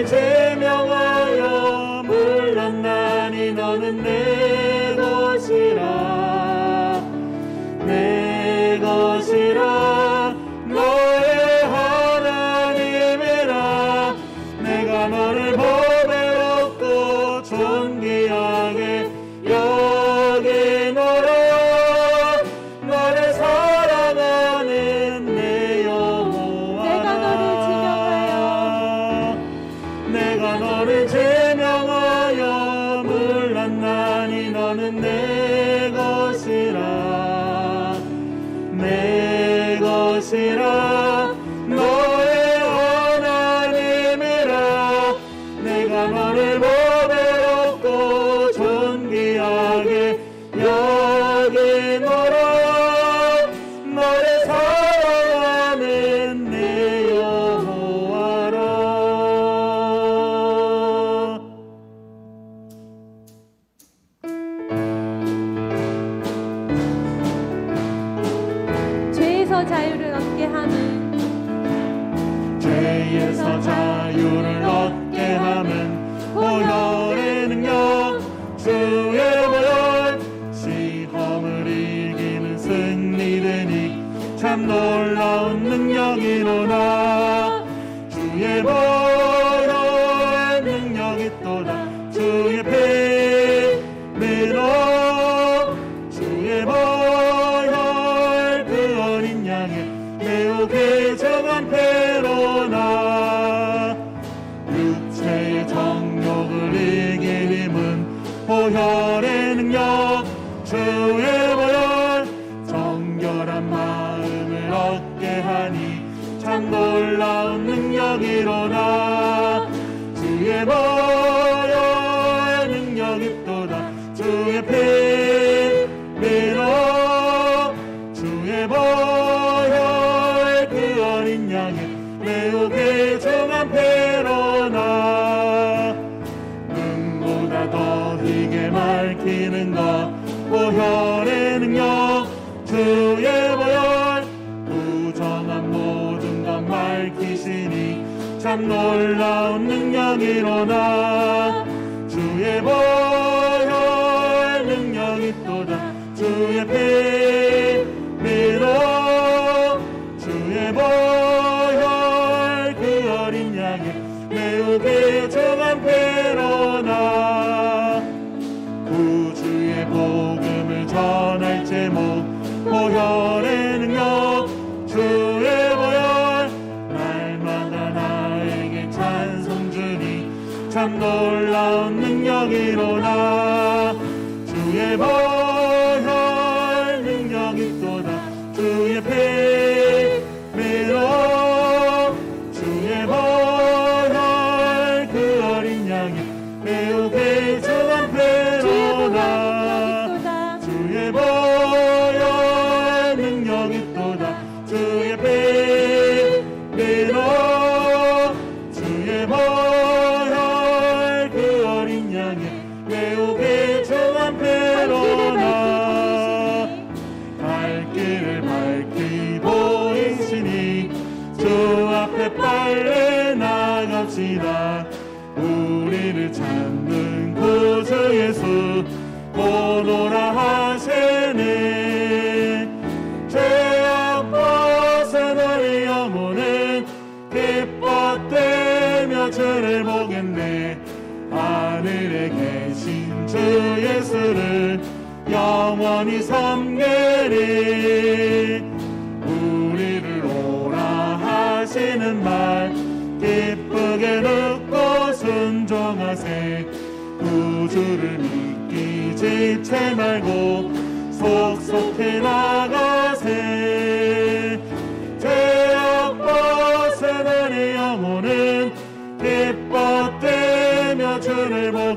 Jesus. 놀라운 능력이로다 주의 보로의 능력이 또다 주의 피로 주의 보로의 그 어린 양의 매우 개정한 패로나 육체의 정욕을 이길 힘은 보혈의 능력 주의 놀라운 능력이 일어나. 주의 보혈 능력 입도다 주의 피로 주의 보혈 그 어린 양에 매우 개중한 피로나. 눈보다 더 희게 맑히는 것. 보혈의 능력. 주의 참 놀라운 능력이 일어나 주의 보혈 능력이 또다 주의 피비로 주의 보혈 그 어린 양의 매우 귀중한 피 놀라운 능력이로다 영원히 섬기리 우리를 오라 하시는 말 기쁘게 듣고 순종하세 구주를 믿기 지체 말고 속속히 나가세 죄악 우리 영혼은 기뻐되며 주를 보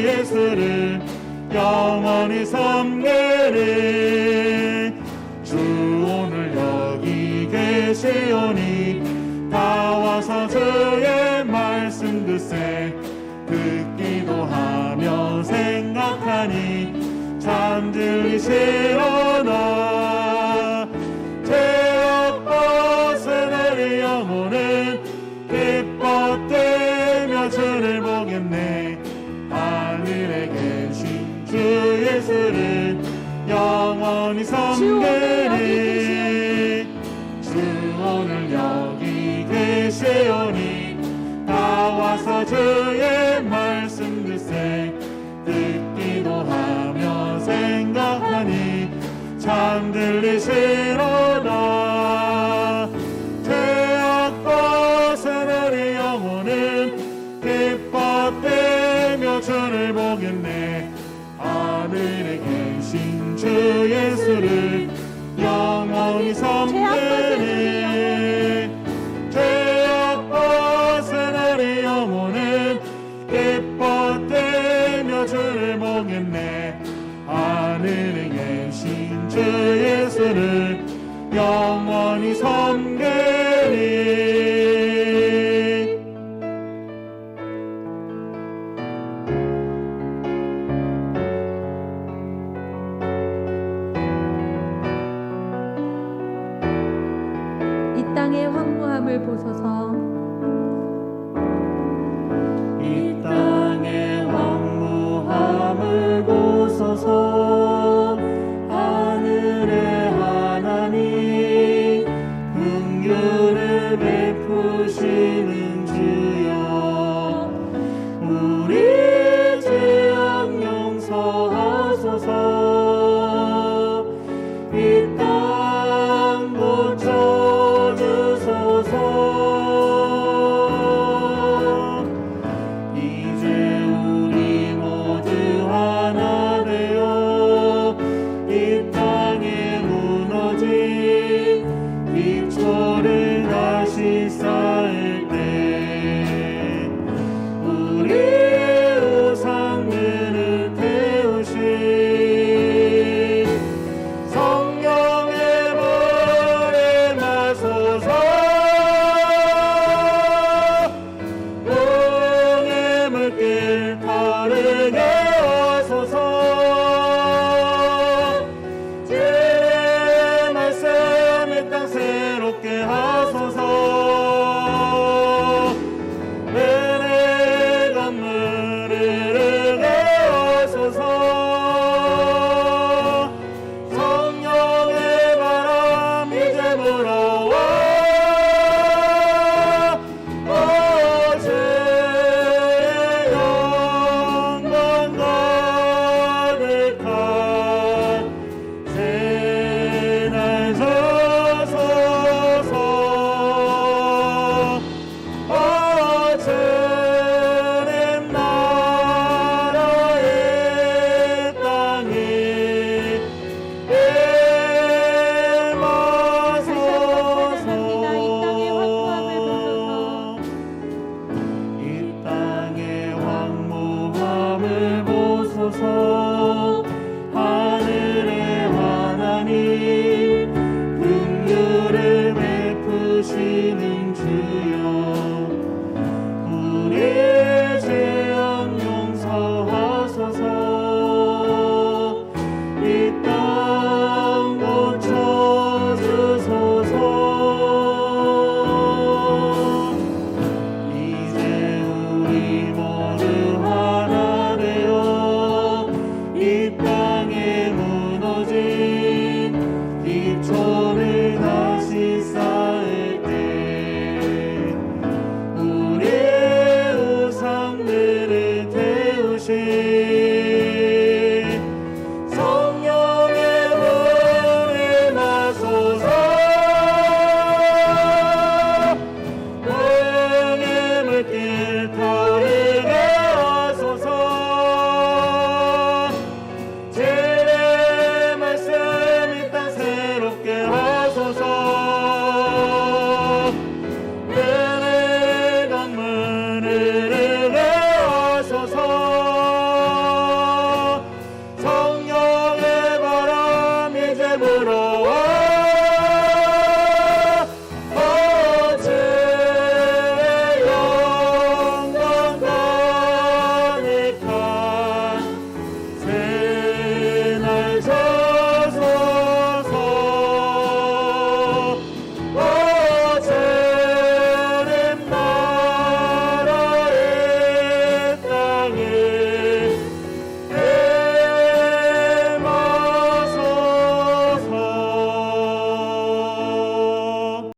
예수를 영원히 섬기리 주 오늘 여기 계시오니 다 와서 주의 말씀 듣세 듣기도 하며 생각하니 참 들리시로 영원히 섬기리 주 오늘 여기 계시오니. 다 와서 주의 말씀 듣세 듣기도 하며 생각하니 참 죄악 벗은 우리 영혼은 기뻐되며 주를 보겠네. 계신 주 예수를 영원히 섬기 긍휼을 베푸시는 주여 이